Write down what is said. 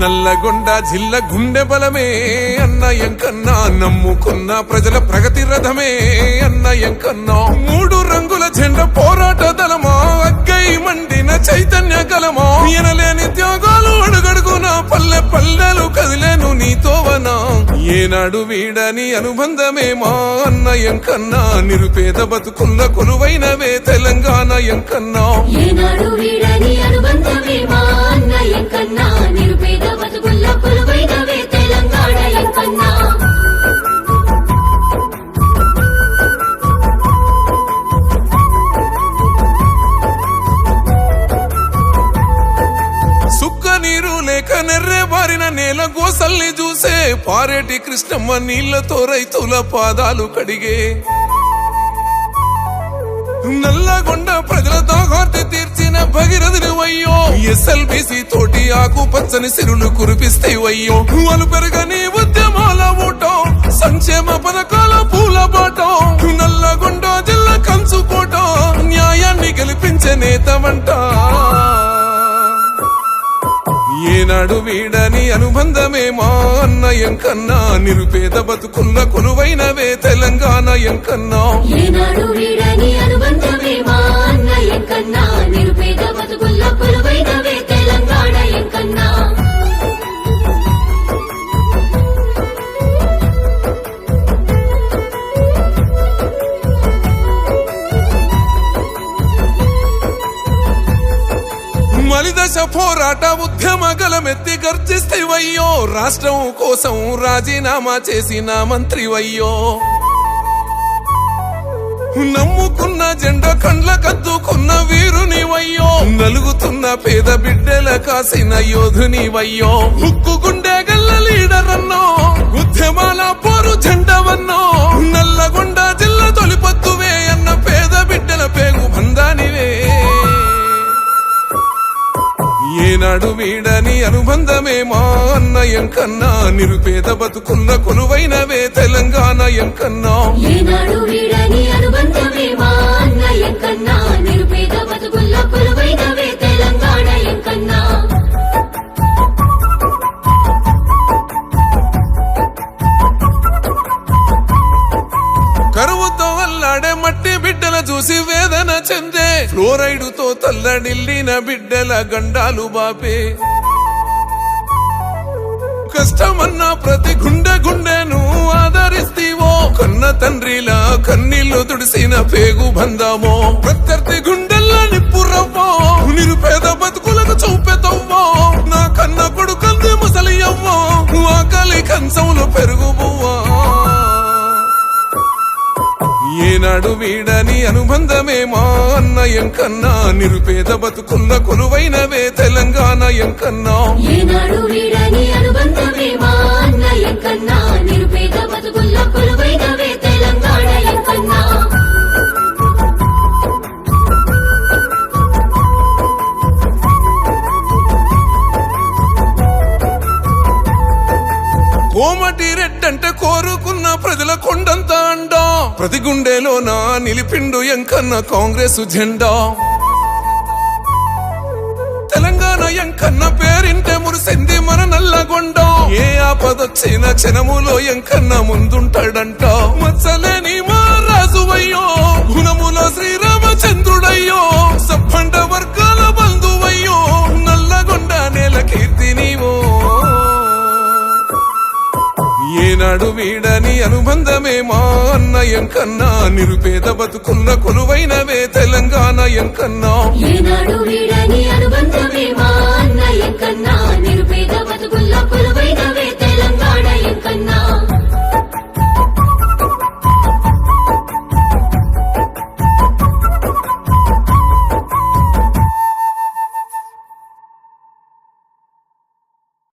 నల్లగొండ జిల్ల గుండె బలమే అన్నయం కన్నా నమ్ముకున్న ప్రజల ప్రగతి రథమే అన్నయం కన్నా ఎనలేని త్యాగాలు అడుగడుగున పల్లె పల్లెలు కదిలేను నీతో వనా ఏనాడు వీడని అనుబంధమేమా అన్నయం కన్నా. నిరుపేద బతుకుల్ల కొలువైనవే తెలంగాణ ఎంకన్నా ఏనాడు వీడని అనుబంధమే మా కన్నా. నిరుపేద బతుకుల్ల కొలువైనవే తెలంగాణ ఎంకన్నా నీరు లేక నెర్రే బారిన నేల గోసల్ని చూసే పారేటి కృష్ణమ్మ నీళ్ళతో రైతుల పాదాలు కడిగే. నల్లగొండ ప్రజల దాహార్తి తీర్చిన భగీరథుని వయ్యో ఎస్ఎల్బిసి తోటి ఆకు పచ్చని సిరులు కురిపిస్తే వయ్యో. అలు పెరగని ఉద్యమాల ఊటం సంక్షేమ పథకాల పూల బాటం. నల్లగొండ జిల్లా కంచుకోట న్యాయాన్ని గెలిపించే నేత ఏనాడు వీడని అనుబంధమే మా అన్నయం కన్నా నిరుపేద బతుకున్న కొలువైనవే తెలంగాణ ఎంకన్నా. ఏనాడు వీడని అనుబంధమే మా దశ పోరాట ఉద్యమ గలమెత్తి గర్జిస్తేవయ్యో రాష్ట్రం కోసం రాజీనామా చేసిన మంత్రి వయ్యో. నమ్ముకున్న జెండ కండ్ల కద్దుకున్న వీరుని వయ్యో. నలుగుతున్న పేద బిడ్డల కాసిన యోధుని వయ్యో. ముక్కు గుండె గల్ల లీడర్ అన్నో ఉద్యమాల పోరు జెండవన్నో. వీడని అనుబంధమే మా అన్నయం కన్నా. నిరుపేద బతుకుల్ల కొలువైనవే తెలంగాణ ఎంకన్నా కరువుతో అల్లాడే మట్టి బిడ్డల చూసి వేదన చెందే. ఫ్లోరైడ్తో తల్లడిల్లిన బిడ్డల గండాలు బాపే. కష్టమన్నా ప్రతి గుండె గుండెను ఆదరిస్తీవో. కన్న తండ్రిలా కన్నీళ్ళు తుడిసిన పేగు బందామో ప్రత్యర్థి గుండెల్లా నిప్పురవ్వో. నిరుపేద బతుకులకు చూపెతవ్వో నా కన్న కొడుకంది ముసలి అవ్వో ఆకలి కంచంలో పెరుగుబోవా. ఏనాడు వీడని అనుబంధమే మా అన్నయం కన్నా నిరుపేద బతుకున్న కొలువైనవే తెలంగాణ. ఎంకన్నా ఏనాడు వీడని అనుబంధమే మా కన్నా. నిరుపేద బతుకుల్ల కొలువైనవే తెలంగాణ ఎంకన్నా కోమటి రెడ్డంటే కోరుకున్న ప్రజల కొండంత అండా. ప్రతి గుండెలో నా నిలిపిండు ఎంకన్న కాంగ్రెస్ జెండా. ఎంకన్న పేరింటే మురిసింది మన నల్లగొండ. ఏ ఆపదొచ్చిన క్షణములో ఎంకన్న ముందుంటాడంట. మచ్చలేని మా రాజువయ్యో గుణములో శ్రీరామచంద్రుడయ్యో సబ్బండ వర్గాల బంధువయ్యో నల్లగొండ నేల కీర్తి నీవో ఏనాడు వీడని అనుబంధమే మా అన్న కన్నా నిరుపేద బతుకున్న కొలువైనవే తెలంగాణ ఎంకన్నా ఏనాడు వీడని అనుబంధమే